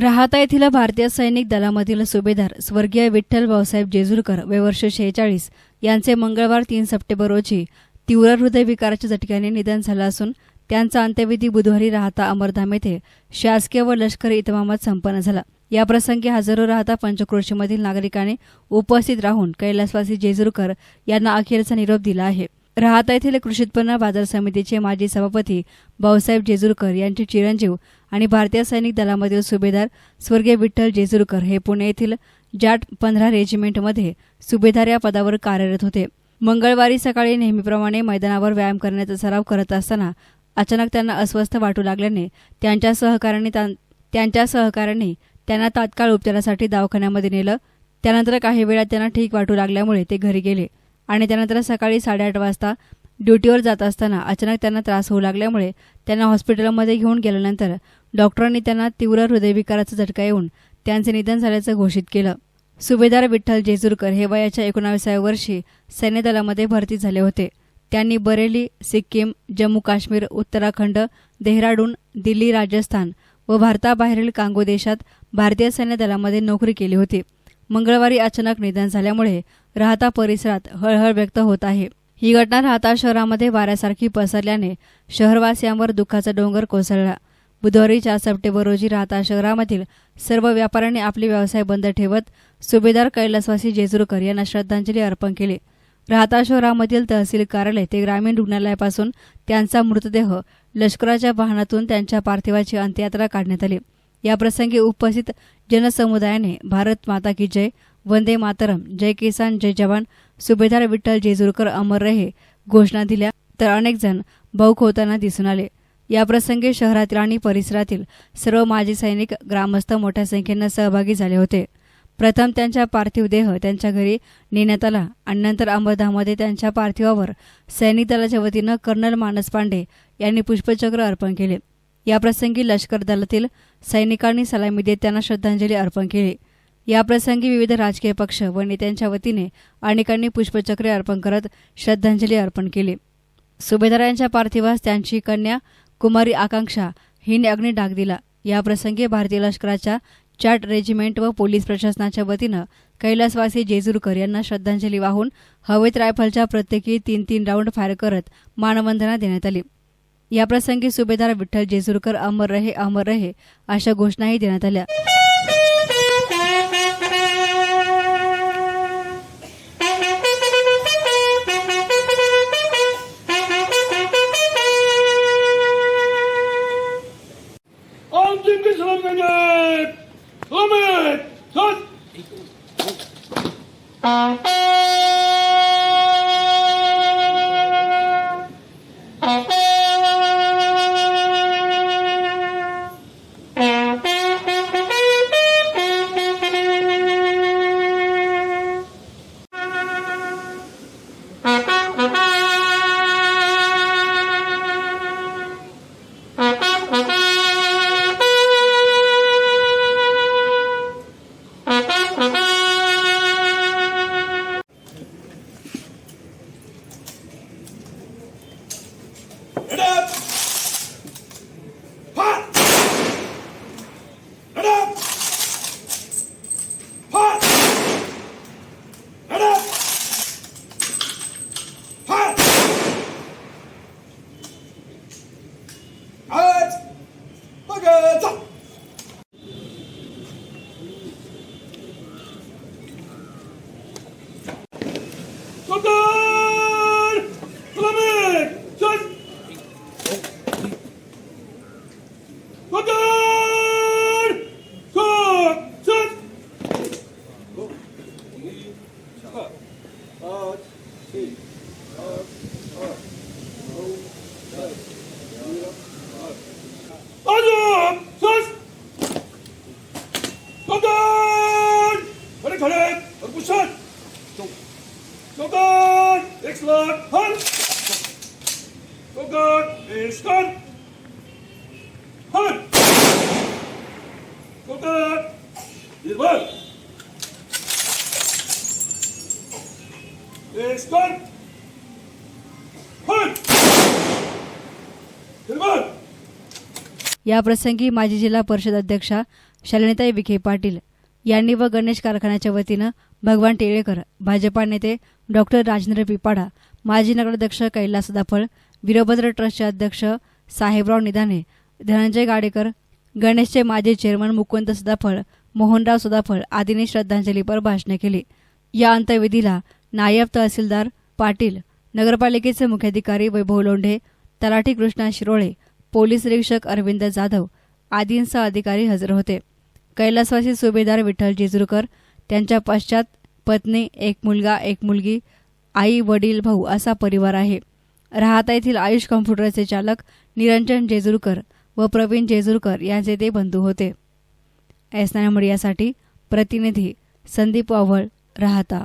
राहता येथील भारतीय सैनिक दलामधील सुभेदार स्वर्गीय विठ्ठल भाऊसाहेब जेजुरकर वय वर्ष शेहेचाळीस. यांचे मंगळवार तीन सप्टेंबर रोजी तीव्र हृदयविकाराच्या झटक्याने निधन झालं असून त्यांचा अंत्यविधी बुधवारी राहता अमरधाम येथे शासकीय व लष्करी इतमामात संपन्न झाला. याप्रसंगी हजारो राहता पंचक्रोशीमधील नागरिकांनी उपस्थित राहून कैलासवासी जेजुरकर यांना अखेरचा निरोप दिला आहे. राहता येथील कृषी उत्पन्न बाजार समितीचे माजी सभापती भाऊसाहेब जेजुरकर यांचे चिरंजीव आणि भारतीय सैनिक दलामधील सुभेदार स्वर्गीय विठ्ठल जेजुरकर हे पुणे येथील जाट पंधरा रेजिमेंटमध्ये सुभेदार या पदावर कार्यरत होते. मंगळवारी सकाळी नेहमीप्रमाणे मैदानावर व्यायाम करण्याचा सराव करत असताना अचानक त्यांना अस्वस्थ वाटू लागल्याने त्यांच्या सहकाऱ्यांनी त्यां- त्यांच्या सहकाऱ्यांनी त्यांना तात्काळ उपचारासाठी दवाखान्यामध्ये नेलं. त्यानंतर काही वेळात त्यांना ठीक वाटू लागल्यामुळे ते घरी गेले. आणि त्यानंतर सकाळी साडेआठ वाजता ड्युटीवर जात असताना अचानक त्यांना त्रास होऊ लागल्यामुळे त्यांना हॉस्पिटलमध्ये घेऊन गेल्यानंतर डॉक्टरांनी त्यांना तीव्र हृदयविकाराचा झटका येऊन त्यांचे निधन झाल्याचं घोषित केलं. सुभेदार विठ्ठल जेजुरकर हे वयाच्या एकोणाविसाव्या वर्षी सैन्यदलामध्ये भरती झाले होते. त्यांनी बरेली सिक्कीम जम्मू काश्मीर उत्तराखंड देहराडून दिल्ली राजस्थान व भारताबाहेरील कांगो देशात भारतीय सैन्य दलामध्ये नोकरी केली होती. मंगळवारी अचानक निधन झाल्यामुळे राहता परिसरात हळहळ व्यक्त होत आहे. ही घटना राहता शहरामध्ये वाऱ्यासारखी पसरल्याने शहरवासियांवर दुःखाचा डोंगर कोसळला. बुधवारी चार सप्टेंबर रोजी राहता शहरामधील सर्व व्यापाऱ्यांनी आपले व्यवसाय बंद ठेवत सुभेदार कैलासवासी जेजुरकर यांना श्रद्धांजली अर्पण केली. राहता शहरामधील तहसील कार्यालय ते ग्रामीण रुग्णालयापासून त्यांचा मृतदेह लष्कराच्या वाहनातून त्यांच्या पार्थिवाची अंत्ययात्रा काढण्यात आली. याप्रसंगी उपस्थित जनसमुदायाने भारत माता की जय वंदे मातरम जय किसान जय जवान सुभेदार विठ्ठल जेजुरकर अमर रहे घोषणा दिल्या तर अनेक जण भाऊक होताना दिसून आले. याप्रसंगी शहरातील आणि परिसरातील सर्व माजी सैनिक ग्रामस्थ मोठ्या संख्येनं सहभागी झाले होते. प्रथम त्यांच्या पार्थिव देह त्यांच्या घरी नेण्यात आला आणि नंतर अमरधाममध्ये त्यांच्या पार्थिवावर सैनिक दलाच्या वतीनं कर्नल मानस पांडे यांनी पुष्पचक्र अर्पण केले. याप्रसंगी लष्कर दलातील सैनिकांनी सलामी देत त्यांना श्रद्धांजली अर्पण केली. याप्रसंगी विविध राजकीय पक्ष व नेत्यांच्या वतीने अनेकांनी पुष्पचक्रे अर्पण करत श्रद्धांजली अर्पण केली. सुभेदारांच्या पार्थिवास त्यांची कन्या कुमारी आकांक्षा हिने अग्नी डाग दिला. याप्रसंगी भारतीय लष्कराच्या चाट रेजिमेंट व पोलीस प्रशासनाच्या वतीनं कैलासवासी जेजुरकर यांना श्रद्धांजली वाहून हवेत रायफलच्या प्रत्येकी तीन तीन राऊंड फायर करत मानवंदना देण्यात आली. याप्रसंगी सुभेदार विठ्ठल जेजुरकर अमर रहे अमर रहे अशा घोषणाही देण्यात आल्या. Dominic! Dominic! Cut! এটা Adam! Sus! Kokan! Hadi kalem! Hadi kuşan! Kokan! Ekslan! Han! Kokan! Ekslan! Han! Kokan! Bir var! याप्रसंगी माजी जिल्हा परिषद अध्यक्षा शालिनीताई विखे पाटील यांनी व गणेश कारखान्याच्या वतीनं भगवान टिळेकर भाजपा नेते डॉक्टर राजेंद्र पिपाडा माजी नगराध्यक्ष कैलास सदाफळ वीरभद्र ट्रस्टचे अध्यक्ष साहेबराव निधाने धनंजय गाडेकर गणेशचे माजी चेअरमन मुकुंद सदाफळ मोहनराव सदाफळ आदींनी श्रद्धांजलीपर भाषणे केली. या अंत्यविधीला नायब तहसीलदार पाटील नगरपालिकेचे मुख्याधिकारी वैभव लोंढे तलाठी कृष्णा शिरोळे पोलीस निरीक्षक अरविंद जाधव आदींसह अधिकारी हजर होते. कैलासवासी सुभेदार विठ्ठल जेजुरकर त्यांच्या पश्चात पत्नी एक मुलगा एक मुलगी आई वडील भाऊ असा परिवार आहे. राहता येथील आयुष कॉम्प्युटरचे चालक निरंजन जेजुरकर व प्रवीण जेजुरकर यांचे ते बंधू होते. एस नाईन मीडियासाठी प्रतिनिधी संदीप वावळ राहता.